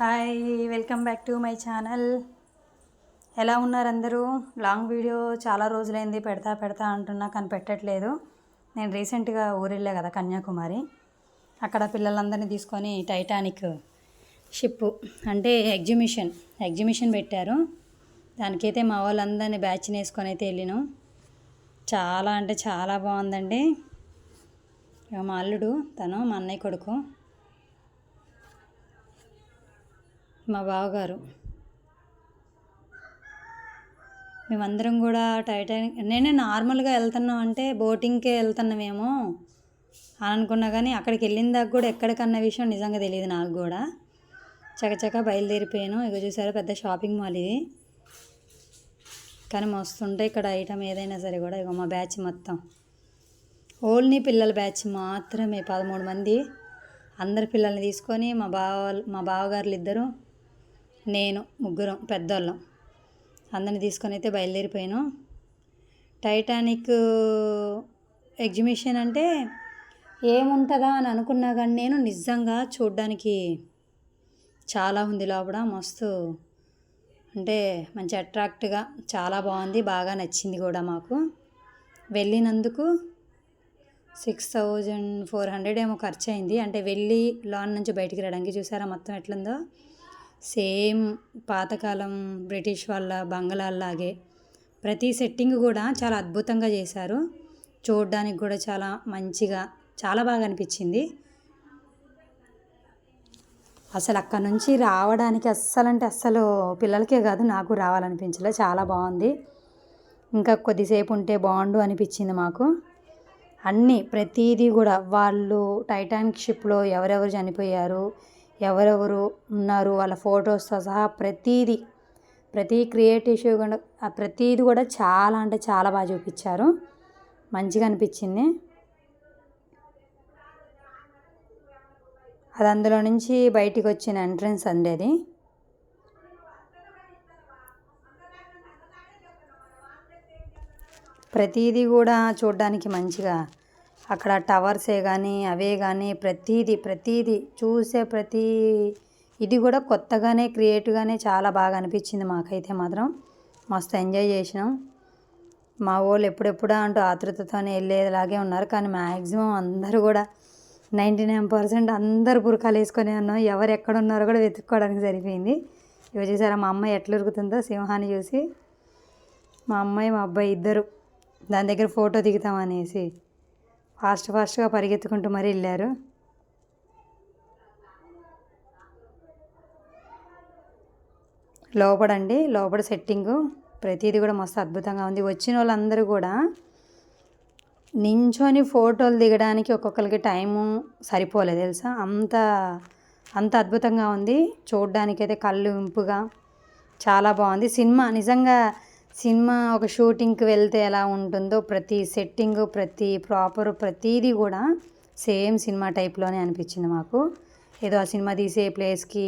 Hi welcome back to my channel. ఎలా ఉన్నారు అందరూ? లాంగ్ వీడియో చాలా రోజులైంది పెడతా పెడతా అంటున్నా కానీ పెట్టట్లేదు నేను రీసెంట్గా ఊరెళ్ళా కదా కన్యాకుమారి. అక్కడ పిల్లలందరినీ తీసుకొని టైటానిక్ షిప్ అంటే ఎగ్జిబిషన్ ఎగ్జిబిషన్ పెట్టారు. దానికైతే మా వాళ్ళందరినీ బ్యాచ్ని వేసుకొని అయితే వెళ్ళాను. చాలా అంటే చాలా బాగుందండి. మా అల్లుడు తను మా అన్నయ్య కొడుకు. మా బావగారు. మేమందరం కూడా టైటానిక్ నేనే నార్మల్గా వెళ్తున్నాం అంటే బోటింగ్కే వెళ్తున్నామేమో అని అనుకున్నా కానీ అక్కడికి వెళ్ళిన దాకా కూడా ఎక్కడికన్న విషయం నిజంగా తెలియదు నాకు కూడా. చకచక బయలుదేరిపోయాను. ఇక చూసారా పెద్ద షాపింగ్ మాల్ ఇది. కానీ మస్తుంటే ఇక్కడ ఐటమ్ ఏదైనా సరే కూడా. ఇక మా బ్యాచ్ మొత్తం. ఓన్లీ పిల్లల బ్యాచ్ మాత్రమే. పదమూడు మంది. అందరి పిల్లల్ని తీసుకొని మా బావ మా బావగారులు ఇద్దరు నేను ముగ్గురం పెద్దోళ్ళం. అందరిని తీసుకొని అయితే బయలుదేరిపోయాను. టైటానిక్ ఎగ్జిబిషన్ అంటే ఏముంటుందా అని అనుకున్నా కానీ నేను నిజంగా చూడడానికి చాలా ఉంది లోపల మస్తు అంటే మంచి అట్రాక్ట్గా చాలా బాగుంది బాగా నచ్చింది కూడా మాకు. వెళ్ళినందుకు సిక్స్ థౌజండ్ ఫోర్ హండ్రెడ్ ఏమో ఖర్చు అయింది అంటే వెళ్ళి లోన్ నుంచి బయటికి రావడానికి చూసారా మొత్తం ఎట్లుందో? సేమ్ పాతకాలం బ్రిటిష్ వాళ్ళ బంగ్లాల్లాగే ప్రతి సెట్టింగ్ కూడా చాలా అద్భుతంగా చేశారు. చూడడానికి కూడా చాలా మంచిగా చాలా బాగా అనిపించింది. అసలు అక్కడ నుంచి రావడానికి అస్సలు అంటే అస్సలు పిల్లలకే కాదు నాకు రావాలనిపించలే. చాలా బాగుంది. ఇంకా కొద్దిసేపు ఉంటే బాగుండు అనిపించింది మాకు. అన్నీ ప్రతిదీ కూడా వాళ్ళు టైటానిక్ షిప్లో ఎవరెవరు చనిపోయారు ఎవరెవరు ఉన్నారు వాళ్ళ ఫొటోస్తో సహా ప్రతీది ప్రతి క్రియేటివ్ షో కూడా ఆ ప్రతీది కూడా చాలా అంటే చాలా బాగా చూపించారు. మంచిగా అనిపించింది. అది అందులో నుంచి బయటికి వచ్చిన ఎంట్రన్స్ అండి అది. ప్రతీది కూడా చూడడానికి మంచిగా అక్కడ టవర్సే కానీ అవే కానీ ప్రతీది ప్రతీది చూసే ప్రతి ఇది కూడా కొత్తగానే క్రియేటివ్గానే చాలా బాగా అనిపించింది మాకైతే మాత్రం. మస్తు ఎంజాయ్ చేసినాం. మా వాళ్ళు ఎప్పుడెప్పుడా అంటూ ఆతృతతోనే వెళ్ళేలాగే ఉన్నారు. కానీ మ్యాక్సిమం అందరూ కూడా నైంటీ నైన్ పర్సెంట్ అందరు బురకాలు వేసుకొని ఉన్నాం. ఎవరు ఎక్కడ ఉన్నారో కూడా వెతుక్కోవడానికి సరిపోయింది. ఇవి చూసారా మా అమ్మాయి ఎట్లా ఉరుకుతుందో సింహాన్ని చూసి. మా అమ్మాయి మా అబ్బాయి ఇద్దరు దాని దగ్గర ఫోటో దిగుతామనేసి ఫాస్ట్ ఫాస్ట్గా పరిగెత్తుకుంటూ మరీ వెళ్ళారు. లోపడండి లోపల సెట్టింగు. ప్రతిదీ కూడా మస్తు అద్భుతంగా ఉంది. వచ్చిన వాళ్ళందరూ కూడా నించొని ఫోటోలు దిగడానికి ఒక్కొక్కరికి టైము సరిపోలేదు తెలుసా? అంత అంత అద్భుతంగా ఉంది. చూడడానికైతే కళ్ళు ఇంపుగా చాలా బాగుంది. సినిమా నిజంగా సినిమా ఒక షూటింగ్కి వెళ్తే ఎలా ఉంటుందో ప్రతి సెట్టింగ్ ప్రతి ప్రాపర్ ప్రతిదీ కూడా సేమ్ సినిమా టైప్లోనే అనిపించింది మాకు. ఏదో ఆ సినిమా తీసే ప్లేస్కి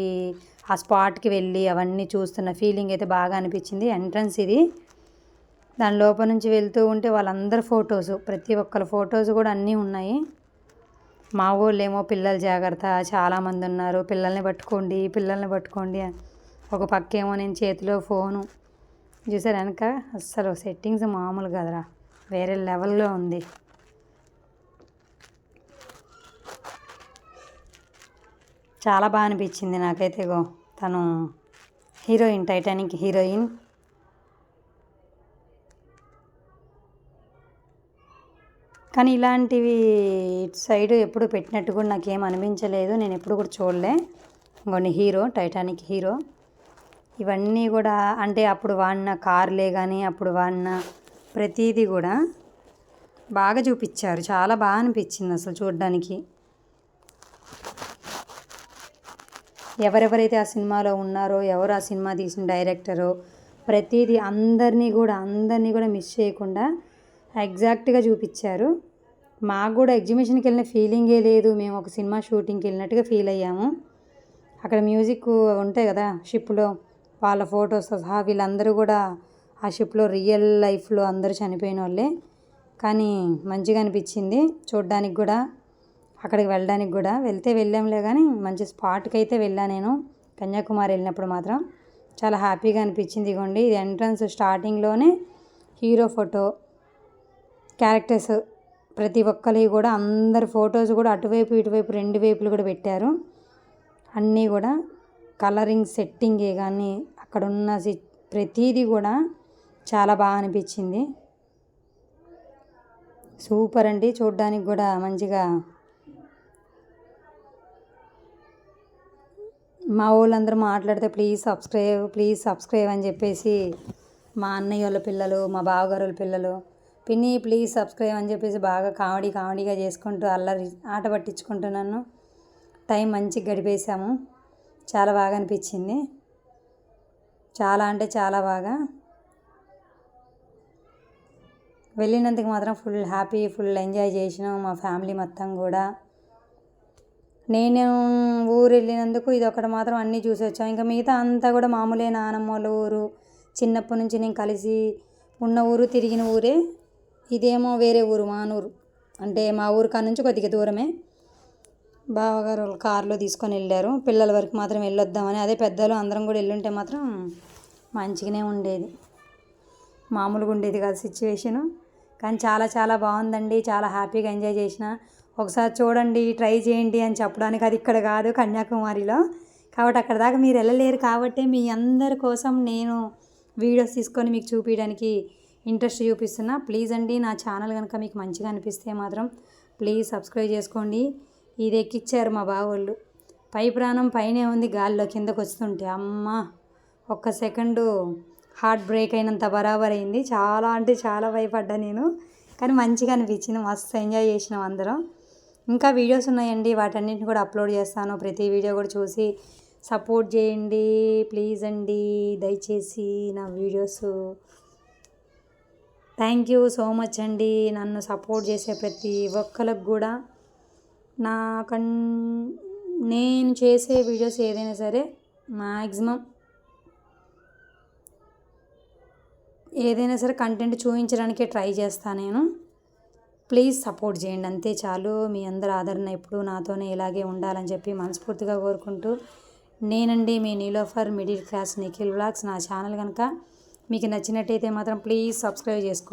ఆ స్పాట్కి వెళ్ళి అవన్నీ చూస్తున్న ఫీలింగ్ అయితే బాగా అనిపించింది. ఎంట్రన్స్ ఇది. దాని లోపల నుంచి వెళ్తూ ఉంటే వాళ్ళందరి ఫొటోస్ ప్రతి ఒక్కరి ఫొటోస్ కూడా అన్నీ ఉన్నాయి. మా వాళ్ళు ఏమో పిల్లలు జాగ్రత్త చాలామంది ఉన్నారు. పిల్లల్ని పట్టుకోండి పిల్లల్ని పట్టుకోండి. ఒక పక్కేమో నేను చేతిలో ఫోను. చూసారు వెనక? అస్సలు సెట్టింగ్స్ మామూలు కదరా. వేరే లెవెల్లో ఉంది. చాలా బాగా అనిపించింది నాకైతే గో తను హీరోయిన్ టైటానిక్ హీరోయిన్. కానీ ఇలాంటివి ఇటు సైడ్ ఎప్పుడు పెట్టినట్టు కూడా నాకేం అనిపించలేదు. నేను ఎప్పుడు కూడా చూడలే. ఇంకొన్ని హీరో టైటానిక్ హీరో. ఇవన్నీ కూడా అంటే అప్పుడు వాడిన కార్లే కానీ అప్పుడు వాడిన ప్రతీది కూడా బాగా చూపించారు. చాలా బాగా అనిపించింది అసలు చూడడానికి. ఎవరెవరైతే ఆ సినిమాలో ఉన్నారో ఎవరు ఆ సినిమా తీసిన డైరెక్టరో ప్రతిదీ అందరినీ కూడా అందరినీ కూడా మిస్ చేయకుండా ఎగ్జాక్ట్గా చూపించారు. మాకు కూడా ఎగ్జిబిషన్కి వెళ్ళిన ఫీలింగే లేదు. మేము ఒక సినిమా షూటింగ్కి వెళ్ళినట్టుగా ఫీల్ అయ్యాము. అక్కడ మ్యూజిక్ ఉంటాయి కదా షిప్లో వాళ్ళ ఫొటోస్ సహా వీళ్ళందరూ కూడా ఆ షిప్లో రియల్ లైఫ్లో అందరూ చనిపోయిన వాళ్ళే కానీ మంచిగా అనిపించింది చూడడానికి కూడా. అక్కడికి వెళ్ళడానికి కూడా. వెళ్తే వెళ్ళాంలే కానీ మంచి స్పాట్కి అయితే వెళ్ళా నేను. కన్యాకుమారి వెళ్ళినప్పుడు మాత్రం చాలా హ్యాపీగా అనిపించింది. ఇగోండి ఇది ఎంట్రన్స్ స్టార్టింగ్లోనే హీరో ఫోటో. క్యారెక్టర్స్ ప్రతి ఒక్కరివి కూడా అందరి ఫొటోస్ కూడా అటువైపు ఇటువైపు రెండు వైపులు కూడా పెట్టారు. అన్నీ కూడా కలరింగ్ సెట్టింగే కానీ అక్కడ ఉన్న సి ప్రతిదీ కూడా చాలా బాగా అనిపించింది. సూపర్ అండి. చూడడానికి కూడా మంచిగా మా వాళ్ళందరూ మాట్లాడితే ప్లీజ్ సబ్స్క్రైబ్ ప్లీజ్ సబ్స్క్రైబ్ అని చెప్పేసి మా అన్నయ్య వాళ్ళ పిల్లలు మా బావగారు వాళ్ళ పిల్లలు పిన్ని ప్లీజ్ సబ్స్క్రైబ్ అని చెప్పేసి బాగా కామెడీ కామెడీగా చేసుకుంటూ అల్లరి ఆట పట్టించుకుంటూ నన్ను టైం మంచిగా గడిపేశాము. చాలా బాగా అనిపించింది. చాలా అంటే చాలా బాగా. వెళ్ళినందుకు మాత్రం ఫుల్ హ్యాపీ ఫుల్ ఎంజాయ్ చేసినాం మా ఫ్యామిలీ మొత్తం కూడా. నేను ఊరు వెళ్ళినందుకు ఇది ఒకటి మాత్రం అన్నీ చూసి వచ్చాం. ఇంకా మిగతా అంతా కూడా మామూలే నానమ్మ వాళ్ళ ఊరు చిన్నప్పటి నుంచి నేను కలిసి ఉన్న ఊరు తిరిగిన ఊరే. ఇదేమో వేరే ఊరు మానూరు. అంటే మా ఊరు కాడ నుంచి కొద్దిగా దూరమే. బావగారు వాళ్ళు కారులో తీసుకొని వెళ్ళారు. పిల్లల వరకు మాత్రం వెళ్ళొద్దామని. అదే పెద్దలు అందరం కూడా వెళ్ళుంటే మాత్రం మంచిగానే ఉండేది. మామూలుగా ఉండేది కాదు సిచ్యువేషను కానీ చాలా చాలా బాగుందండి. చాలా హ్యాపీగా ఎంజాయ్ చేసిన. ఒకసారి చూడండి ట్రై చేయండి అని చెప్పడానికి అది ఇక్కడ కాదు కన్యాకుమారిలో. కాబట్టి అక్కడ దాకా మీరు వెళ్ళలేరు. కాబట్టి మీ అందరి కోసం నేను వీడియోస్ తీసుకొని మీకు చూపించడానికి ఇంట్రెస్ట్ చూపిస్తున్నా. ప్లీజ్ అండి నా ఛానల్ కనుక మీకు మంచిగా అనిపిస్తే మాత్రం ప్లీజ్ సబ్స్క్రైబ్ చేసుకోండి. ఇది ఎక్కిచ్చారు మా బావోళ్ళు. పై ప్రాణం పైనే ఉంది గాల్లో కిందకు వస్తుంటే. అమ్మ! ఒక్క సెకండు హార్ట్ బ్రేక్ అయినంత బరాబర్ అయింది చాలా అంటే చాలా భయపడ్డా నేను. కానీ మంచిగా అనిపించింది. మస్తు ఎంజాయ్ చేసినాం అందరం. ఇంకా వీడియోస్ ఉన్నాయండి. వాటన్నిటిని కూడా అప్లోడ్ చేస్తాను. ప్రతి వీడియో కూడా చూసి సపోర్ట్ చేయండి. ప్లీజ్ అండి. దయచేసి నా videos. Thank you so much అండి. నన్ను సపోర్ట్ చేసే ప్రతి ఒక్కరికి కూడా. నా కన్ నేను చేసే వీడియోస్ ఏదైనా సరే మ్యాక్సిమం ఏదైనా సరే కంటెంట్ చూపించడానికే ట్రై చేస్తాను నేను. ప్లీజ్ సపోర్ట్ చేయండి. అంతే చాలు. మీ అందరి ఆదరణ ఎప్పుడు నాతోనే ఇలాగే ఉండాలని చెప్పి మనస్ఫూర్తిగా కోరుకుంటూ నేనండి మీ Nilofar middle class Nikhil blogs నా ఛానల్ కనుక మీకు నచ్చినట్టయితే మాత్రం ప్లీజ్ సబ్స్క్రైబ్ చేసుకోండి